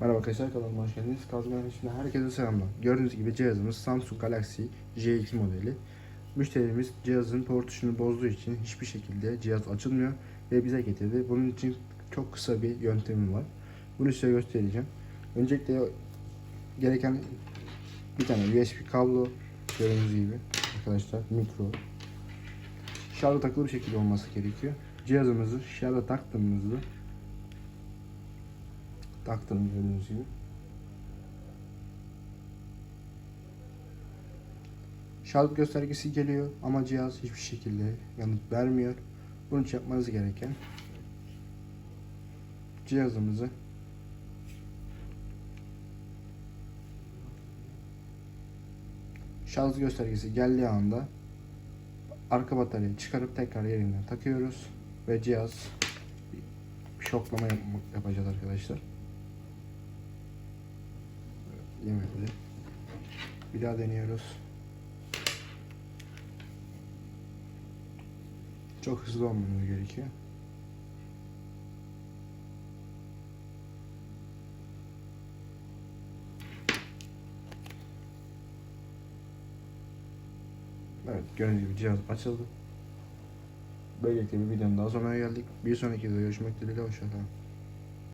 Merhaba arkadaşlar kanalıma hoş geldiniz. Kazma Mühendisliği'ne herkese selamlar. Gördüğünüz gibi cihazımız Samsung Galaxy J2 modeli. Müşterimiz cihazın port tuşunu bozduğu için hiçbir şekilde cihaz açılmıyor ve bize getirdi. Bunun için çok kısa bir yöntemim var. Bunu size göstereceğim. Öncelikle gereken bir tane USB kablo gördüğünüz gibi arkadaşlar mikro şarja takılı bir şekilde olması gerekiyor. Cihazımızı şarja taktığımızda taktım gördüğünüz gibi. Şarj göstergesi geliyor ama cihaz hiçbir şekilde yanıt vermiyor. Bunun için yapmanız gereken cihazımızı şarj göstergesi geldiği anda arka bataryayı çıkarıp tekrar yerinden takıyoruz ve cihaz şoklama yap- yapacağız arkadaşlar. Yemedi. Bir daha deniyoruz. Çok hızlı olmamız gerekiyor. Evet gördüğünüz gibi cihaz açıldı. Böylelikle bir videonun daha sonuna geldik. Bir sonraki videoda görüşmek dileğiyle hoşçakalın.